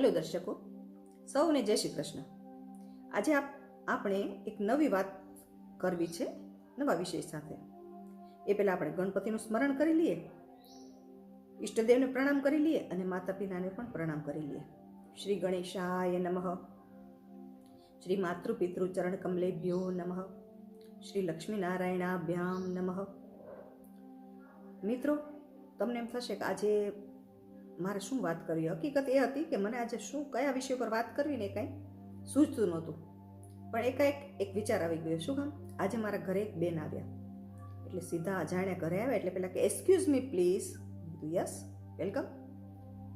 Hello દર્શકો. સૌને જય શ્રી કૃષ્ણ. આજે આપણે એક નવી વાત કરવી છે, નવા વિષય સાથે. એ પહેલાં આપણે ગણપતિનું સ્મરણ કરી લઈએ, ઈષ્ટદેવને પ્રણામ કરી લઈએ અને માતા પિતાને પણ પ્રણામ કરી લઈએ. શ્રી ગણેશાય નમઃ. શ્રી માતૃપિતૃ ચરણ કમલેભ્યો નમઃ. શ્રી લક્ષ્મીનારાયણાભ્યામ નમઃ. મિત્રો, તમને એમ થશે કે આજે મારે શું વાત કરવી? હકીકત એ હતી કે મને આજે શું, કયા વિષય પર વાત કરવી ને કાંઈ સૂઝતું નહોતું. પણ એકાએક એક વિચાર આવી ગયો, શું કામ? આજે મારા ઘરે એક બેન આવ્યા. એટલે સીધા અજાણ્યા ઘરે આવ્યા, એટલે પહેલાં કે એક્સક્યુઝ મી પ્લીઝ કીધું યસ વેલકમ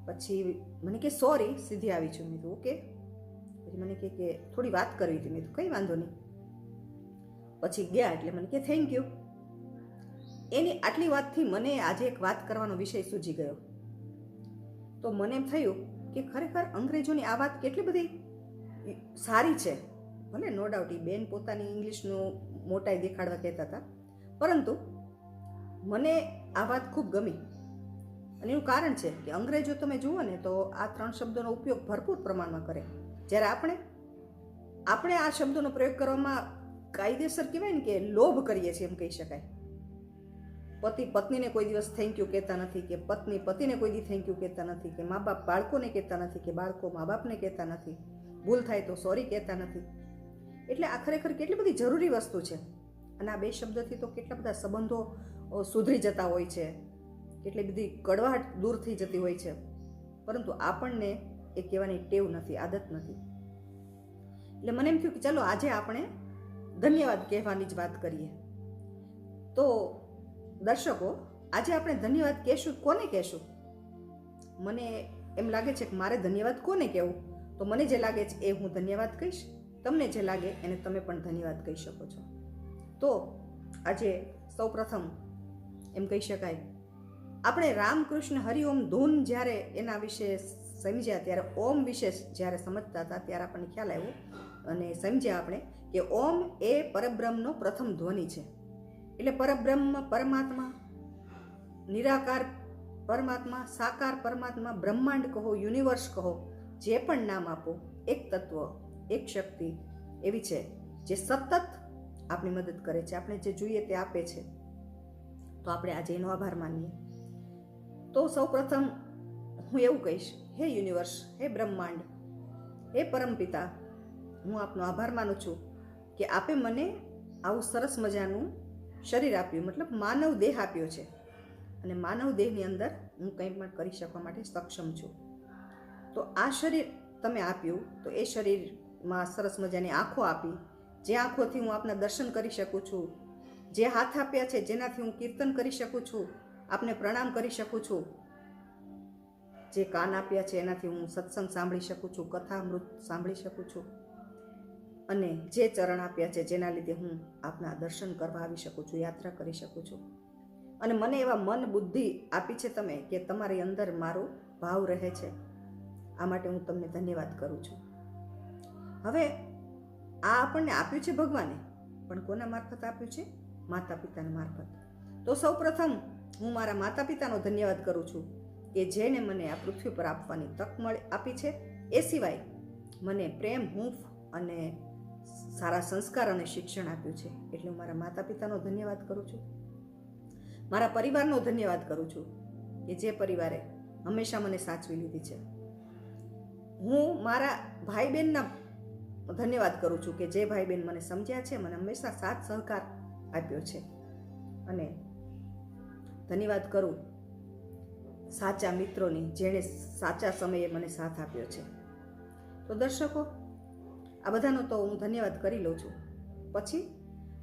પછી મને કે સોરી સીધી આવી છું. મેં ઓકે પછી મને કહે કે, થોડી વાત કરવી હતી. મેં કીધું, કંઈ વાંધો નહીં. પછી ગયા, એટલે મને કે થેન્ક યુ એની આટલી વાતથી મને આજે એક વાત કરવાનો વિષય સૂજી ગયો. તો મને એમ થયું કે ખરેખર અંગ્રેજોની આ વાત કેટલી બધી સારી છે. ભલે નો ડાઉટ એ બેન પોતાની ઇંગ્લિશનું મોટાઈ દેખાડવા કહેતા હતા. પરંતુ મને આ વાત ખૂબ ગમી. અને એનું કારણ છે કે અંગ્રેજો તમે જુઓ ને તો આ ત્રણ શબ્દોનો ઉપયોગ ભરપૂર પ્રમાણમાં કરે. જ્યારે આપણે આપણે આ શબ્દોનો પ્રયોગ કરવામાં કાયદેસર કહેવાય ને કે લોભ કરીએ છીએ એમ કહી શકાય. પતિ પત્નીને કોઈ દિવસ થેન્ક યુ કહેતા નથી કે પત્ની પતિને કોઈ દી થેન્ક યુ કહેતા નથી કે મા બાપ બાળકોને કહેતા નથી કે બાળકો મા બાપને કહેતા નથી. ભૂલ થાય તો સોરી કહેતા નથી. એટલે આ ખરેખર કેટલી બધી જરૂરી વસ્તુ છે. અને આ બે શબ્દથી તો કેટલા બધા સંબંધો સુધરી જતા હોય છે. કેટલી બધી કડવાહટ દૂર થઈ જતી હોય છે. પરંતુ આપણને એ કહેવાની ટેવ નથી, આદત નથી. એટલે મને એમ થયું કે ચાલો આજે આપણે ધન્યવાદ કહેવાની જ વાત કરીએ. તો દર્શકો, આજે આપણે ધન્યવાદ કહેશું, કોને કહેશું? મને એમ લાગે છે કે મારે ધન્યવાદ કોને કહેવું? તો મને જે લાગે છે એ હું ધન્યવાદ કહીશ. તમને જે લાગે એને તમે પણ ધન્યવાદ કહી શકો છો. તો આજે સૌપ્રથમ એમ કહી શકાય, આપણે રામકૃષ્ણ હરિઓમ ધૂન જ્યારે એના વિશે સમજ્યા, ત્યારે ઓમ વિશે જ્યારે સમજતા હતા, ત્યારે આપણને ખ્યાલ આવ્યો અને સમજ્યા આપણે કે ઓમ એ પરબ્રહ્મનો પ્રથમ ધ્વનિ છે. એટલે પરબ્રહ્મ પરમાત્મા, નિરાકાર પરમાત્મા, સાકાર પરમાત્મા, બ્રહ્માંડ કહો, યુનિવર્સ કહો, જે પણ નામ આપો, એક તત્વ, એક શક્તિ, એવી છે, જે સતત આપણી મદદ કરે છે. આપણે જે જોઈએ તે આપે છે. તો આપણે આજે એનો આભાર માનીએ. તો સૌપ્રથમ હું એવું કહીશ, હે યુનિવર્સ, હે બ્રહ્માંડ, હે પરમપિતા, હું આપનો આભાર માનું છું કે આપે મને આવું સરસ મજાનું શરીર આપ્યું, મતલબ માનવ દેહ આપ્યો છે. અને માનવ દેહની અંદર હું કંઈ પણ કરી શકવા માટે સક્ષમ છું. તો આ શરીર તમે આપ્યું, તો એ શરીરમાં સરસ મજાની આંખો આપી. જે આંખોથી હું આપના દર્શન કરી શકું છું, જે હાથ આપ્યા છે જેનાથી હું કીર્તન કરી શકું છું, આપને પ્રણામ કરી શકું છું. જે કાન આપ્યા છે એનાથી હું સત્સંગ સાંભળી શકું છું, કથા અમૃત સાંભળી શકું છું. અને જે ચરણ આપ્યા છે, જેના લીધે હું આપના દર્શન કરવા આવી શકું છું, યાત્રા કરી શકું છું. અને મને એવા મન બુદ્ધિ આપી છે તમે કે તમારી અંદર મારો ભાવ રહે છે. આ માટે હું તમને ધન્યવાદ કરું છું. હવે આ આપણને આપ્યું છે ભગવાને, પણ કોના મારફત આપ્યું છે? માતા પિતાના મારફત. તો સૌ પ્રથમ હું મારા માતા પિતાનો ધન્યવાદ કરું છું કે જેણે મને આ પૃથ્વી પર આપવાની તક મળી, આપી છે. એ સિવાય મને પ્રેમ, હૂંફ અને સારા સંસ્કાર અને શિક્ષણ આપ્યું છે. એટલે હું મારા માતા પિતાનો ધન્યવાદ કરું છું. મારા પરિવારનો ધન્યવાદ કરું છું કે જે પરિવારે હંમેશા મને સાચવી લીધી છે. હું મારા ભાઈ બહેનના ધન્યવાદ કરું છું કે જે ભાઈ બહેન મને સમજ્યા છે, મને હંમેશા સાથ સહકાર આપ્યો છે. અને ધન્યવાદ કરું સાચા મિત્રોની જેણે સાચા સમયે મને સાથ આપ્યો છે. તો દર્શકો આ બધાનો તો હું ધન્યવાદ કરી લઉં છું. પછી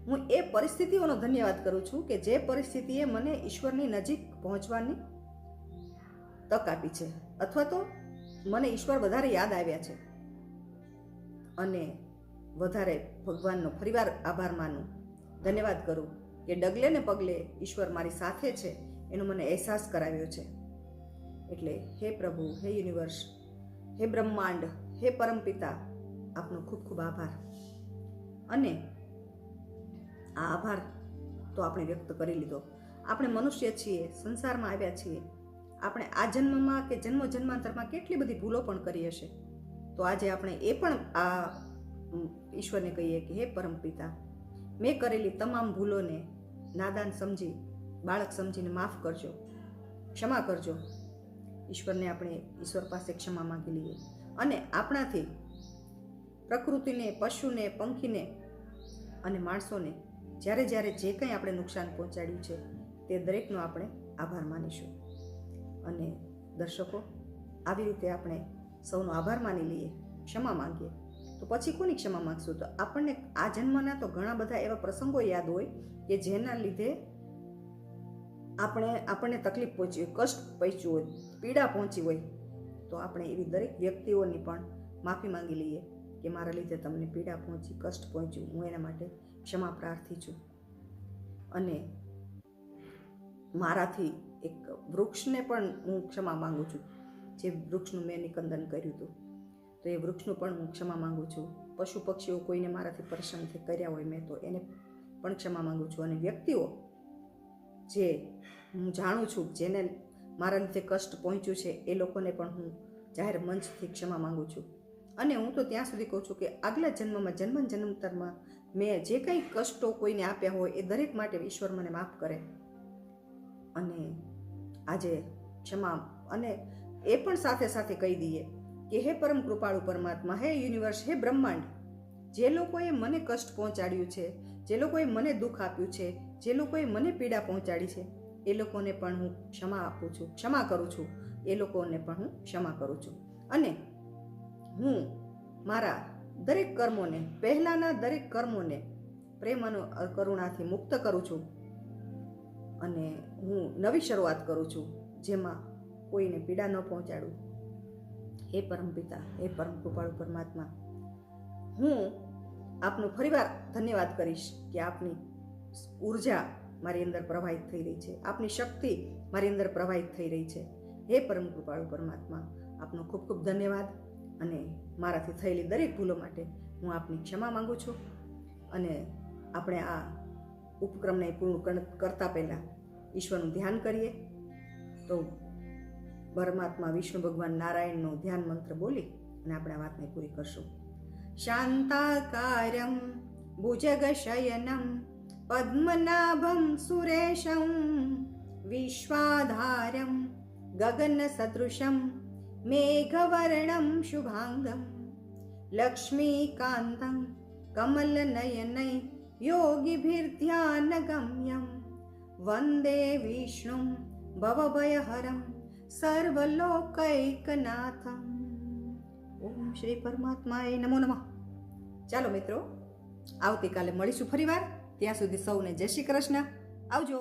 હું એ પરિસ્થિતિઓનો ધન્યવાદ કરું છું કે જે પરિસ્થિતિએ મને ઈશ્વરની નજીક પહોંચવાની તક આપી છે અથવા તો મને ઈશ્વર વધારે યાદ આવ્યા છે. અને વધારે ભગવાનનો ફરીવાર આભાર માનું. ધન્યવાદ કરું કે ડગલે ને પગલે ઈશ્વર મારી સાથે છે એનો મને અહેસાસ કરાવ્યો છે. એટલે હે પ્રભુ, હે યુનિવર્સ, હે બ્રહ્માંડ, હે પરમપિતા આપનો ખૂબ ખૂબ આભાર. અને આ આભાર તો આપણે વ્યક્ત કરી લીધો. આપણે મનુષ્ય છીએ, સંસારમાં આવ્યા છીએ. આપણે આ જન્મમાં કે જન્મ જન્માંતરમાં કેટલી બધી ભૂલો પણ કરી હશે. તો આજે આપણે એ પણ આ ઈશ્વરને કહીએ કે હે પરમ પિતા, મેં કરેલી તમામ ભૂલોને નાદાન સમજી, બાળક સમજીને માફ કરજો. ક્ષમા કરજો. ઈશ્વરને આપણે ઈશ્વર પાસે ક્ષમા માંગી લઈએ. અને આપણાથી પ્રકૃતિને, પશુને, પંખીને અને માણસોને જ્યારે જ્યારે જે કંઈ આપણે નુકસાન પહોંચાડ્યું છે તે દરેકનો આપણે આભાર માનીશું. અને દર્શકો, આવી રીતે આપણે સૌનો આભાર માની લઈએ, ક્ષમા માંગીએ, તો પછી કોની ક્ષમા માગશું? તો આપણને આ જન્મના તો ઘણા બધા એવા પ્રસંગો યાદ હોય કે જેના લીધે આપણે, આપણને તકલીફ પહોંચી હોય, કષ્ટ પહોંચ્યું હોય, પીડા પહોંચી હોય, તો આપણે એવી દરેક વ્યક્તિઓની પણ માફી માંગી લઈએ. કે મારા લીધે તમને પીડા પહોંચી, કષ્ટ પહોંચ્યું, હું એના માટે ક્ષમા પ્રાર્થી છું. અને મારાથી એક વૃક્ષને પણ હું ક્ષમા માગું છું. જે વૃક્ષનું મેં નિકંદન કર્યું હતું, તો એ વૃક્ષનું પણ હું ક્ષમા માંગુ છું. પશુ પક્ષીઓ કોઈને મારાથી પરેશાનથી કર્યા હોય મેં તો એને પણ ક્ષમા માંગુ છું. અને વ્યક્તિઓ જે હું જાણું છું, જેને મારા લીધે કષ્ટ પહોંચ્યું છે, એ લોકોને પણ હું જાહેર મંચથી ક્ષમા માગું છું. અને હું તો ત્યાં સુધી કહું છું કે આગલા જન્મમાં જન્મ જન્મતરમાં મેં જે કંઈ કષ્ટો કોઈને આપ્યા હોય એ દરેક માટે ઈશ્વર મને માફ કરે. અને આજે ક્ષમા અને એ પણ સાથે સાથે કહી દઈએ કે હે પરમ કૃપાળુ પરમાત્મા, હે યુનિવર્સ, હે બ્રહ્માંડ, જે લોકોએ મને કષ્ટ પહોંચાડ્યું છે, જે લોકોએ મને દુઃખ આપ્યું છે, જે લોકોએ મને પીડા પહોંચાડી છે, એ લોકોને પણ હું ક્ષમા આપું છું, ક્ષમા કરું છું, એ લોકોને પણ હું ક્ષમા કરું છું. અને હું મારા દરેક કર્મોને, પહેલાંના દરેક કર્મોને પ્રેમ અને કરુણાથી મુક્ત કરું છું અને હું નવી શરૂઆત કરું છું જેમાં કોઈને પીડા ન પહોંચાડું. હે પરમપિતા હે પરમ કૃપાળુ પરમાત્મા, હું આપનો ફરીવાર ધન્યવાદ કરીશ કે આપની ઊર્જા મારી અંદર પ્રવાહિત થઈ રહી છે. આપની શક્તિ મારી અંદર પ્રવાહિત થઈ રહી છે. હે પરમ કૃપાળુ પરમાત્મા, આપનો ખૂબ ખૂબ ધન્યવાદ. અને મારાથી થયેલી દરેક ભૂલો માટે હું આપની ક્ષમા માંગુ છું. અને આપણે આ ઉપક્રમને પૂર્ણ કરતાં પહેલાં ઈશ્વરનું ધ્યાન કરીએ. તો પરમાત્મા વિષ્ણુ ભગવાન નારાયણનો ધ્યાન મંત્ર બોલી અને આપણે આ વાતને પૂરી કરશું. શાંતાકાર્યમ ભુજગશયનમ પદ્મનાભમ સુરેશમ વિશ્વાધારમ ગગનસદૃશમ मेघवर्णं शुभाङ्गं लक्ष्मीकान्तं कमलनयनै योगिभिर्ध्यानगम्यं वन्दे विष्णुं भवभयहरं सर्वलोकैकनाथम्। ઓમ શ્રી પરમાત્માએ નમો નમઃ ચાલો મિત્રો આવતીકાલે મળીશું ફરીવાર ત્યાં સુધી સૌને જય શ્રી કૃષ્ણ આવજો